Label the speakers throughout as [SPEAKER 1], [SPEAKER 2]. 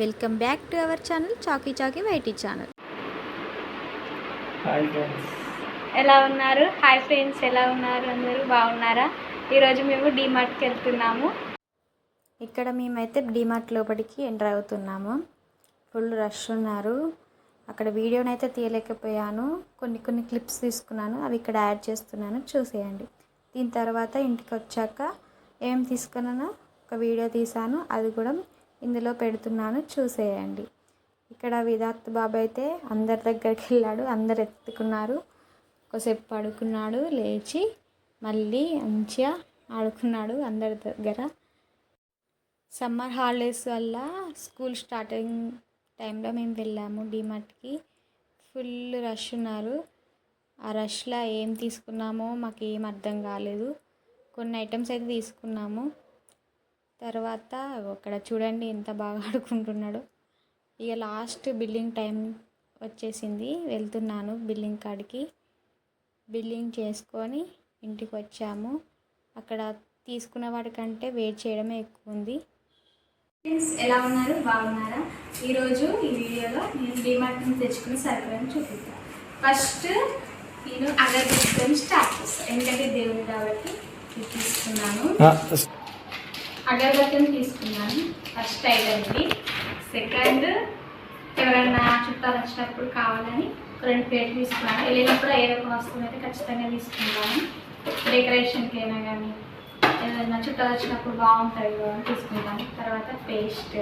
[SPEAKER 1] Welcome back to our channel Chaki Chaki YT channel.
[SPEAKER 2] Hi friends
[SPEAKER 3] ఎలా ఉన్నారు? Hi friends ఎలా ఉన్నారు? అందరూ బాగున్నారా? ఈరోజు మేము డీమార్ట్కి వెళ్తున్నాము.
[SPEAKER 1] ఇక్కడ మేమైతే డిమార్ట్ లోపలికి ఎంటర్ అవుతున్నాము. ఫుల్ రష్ ఉన్నారు. అక్కడ వీడియోనైతే తీయలేకపోయాను. కొన్ని కొన్ని క్లిప్స్ తీసుకున్నాను. అవి ఇక్కడ యాడ్ చేస్తున్నాను. చూసేయండి. దీని తర్వాత ఇంటికి వచ్చాక ఏం తీసుకున్నానో ఒక వీడియో తీసాను. అది కూడా ఇందులో పెడుతున్నాను చూసేయండి. ఇక్కడ విధాత్ బాబు అయితే అందరి దగ్గరికి వెళ్ళాడు అందరు ఎత్తుకున్నారు. ఒకసేపు పడుకున్నాడు లేచి మళ్ళీ మంచిగా ఆడుకున్నాడు అందరి దగ్గర. సమ్మర్ హాలిడేస్ వల్ల స్కూల్ స్టార్టింగ్ టైంలో మేము వెళ్ళాము డిమార్ట్కి. ఫుల్ రష్ ఉన్నారు. ఆ రష్లో ఏం తీసుకున్నామో మాకు ఏం అర్థం కాలేదు. కొన్ని ఐటమ్స్ అయితే తీసుకున్నాము. తర్వాత అక్కడ చూడండి ఎంత బాగా ఆడుకుంటున్నాడో. ఇక లాస్ట్ బిల్లింగ్ టైం వచ్చేసింది. వెళ్తున్నాను బిల్లింగ్ కాడికి. బిల్లింగ్ చేసుకొని ఇంటికి వచ్చాము. అక్కడ తీసుకున్న వాటికంటే వెయిట్ చేయడమే ఎక్కువ ఉంది.
[SPEAKER 3] ఫ్రెండ్స్ ఎలా ఉన్నారు? బాగున్నారా? ఈరోజు ఈ వీడియోలో నేను డీమార్ట్ నుంచి తెచ్చుకున్న సరుకులను చూపిస్తాను ఫస్ట్ నేను అగరబత్తితో స్టార్ట్ చేస్తాను ఎందుకంటే దేవుడు కాబట్టి తీసుకున్నాను. అగరబత్తిని తీసుకున్నాను. ఫస్ట్ ఐటమ్ ఇది సెకండ్ ఎవరైనా చుట్టాలు వచ్చినప్పుడు కావాలని ఒక రెండు ప్లేట్లు తీసుకున్నాను. వెళ్ళినప్పుడు ఏదో ఒక వస్తువు అయితే ఖచ్చితంగా తీసుకుంటాను డెకరేషన్కి అయినా కానీ ఏదైనా చుట్టాలు వచ్చినప్పుడు బాగుంటుంది అని తీసుకుంటాను తర్వాత paste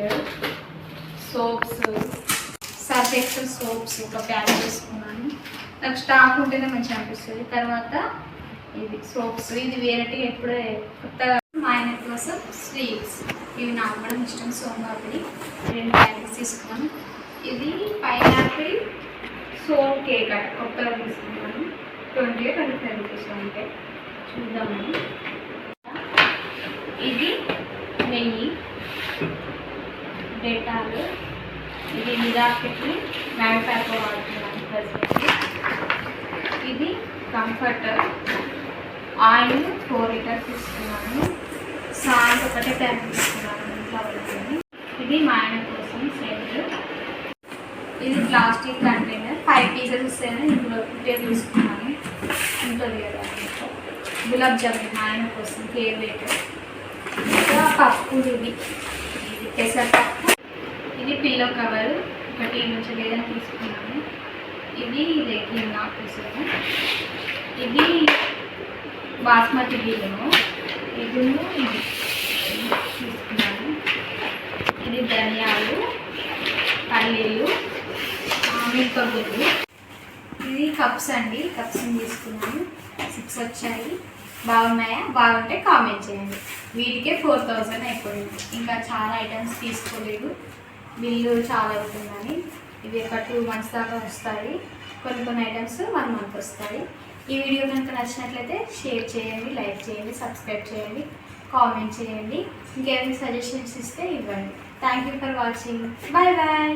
[SPEAKER 3] soaps Surf Excel soaps ఒక ప్యాక్ తీసుకున్నాను. నాకు స్టాక్ ఉంటేనే మంచిగా అనిపిస్తుంది. తర్వాత ఇది సోప్స్ ఇది వేరేటి ఎప్పుడే కొత్తగా కోసం స్వీట్స్. ఇవి నాకు కూడా ఇష్టం. సోమవారి రెండు ప్యాకెట్స్ తీసుకున్నాను. ఇది పైనాపిల్ సోమ్ కేక్ అట. కొత్తగా తీసుకున్నాను. ట్వంటీ ట్వంటీ ఫైవ్ రూపీస్ అంటే చూద్దామని ఇది నెయ్యి. డేటాలు ఇది నిరాకెట్ని మ్యాడ్ ప్యాక్ వాడుతున్నాను ప్రజెంట్. ఇది కంఫర్టర్. ఆయిల్ ఫోర్ లీటర్స్ తీసుకున్నాను. ఒకటే ట్యాంక్ తీసుకున్నాను. ఇంట్లో పడుతుంది ఇది మా ఆయన కోసం సెట్ ఇది ప్లాస్టిక్ కంటైనర్. ఫైవ్ పీసెస్ వస్తేనే ఇందులో ఒకటే తీసుకున్నాను. ఉంటుంది కదా. గులాబ్ జామున్ మా ఆయన కోసం ఫేవరెట్ ఇంకా పప్పు ఇది. ఇది పెసరపప్పు. ఇది పిల్లో కవర్. ఒకటి నుంచి లేదని తీసుకున్నాను. ఇది దగ్గర నా కోసం ఇది బాస్మతి బియ్యము. ఇది ఇది ఇది ధనియాలు పల్లీలు మిరపగుళ్ళు ఇది కప్స్ అండి కప్స్ తీసుకున్నాను. సిక్స్ వచ్చాయి. బాగున్నాయా? బాగుంటే కామెంట్ చేయండి. వీటికే ఫోర్ థౌజండ్ అయిపోయింది. ఇంకా చాలా ఐటమ్స్ తీసుకోలేదు. బిల్లు చాలా అవుతుందని. ఇవి ఒక టూ మంత్స్ దాకా వస్తాయి. కొన్ని కొన్ని ఐటమ్స్ వన్ మంత్ వస్తాయి. ఈ వీడియో కనుక నచ్చినట్లయితే షేర్ చేయండి లైక్ చేయండి సబ్స్క్రైబ్ చేయండి. కామెంట్ చేయండి. ఇంకేమైనా సజెషన్స్ ఇస్తే ఇవ్వండి. Thank you for watching bye bye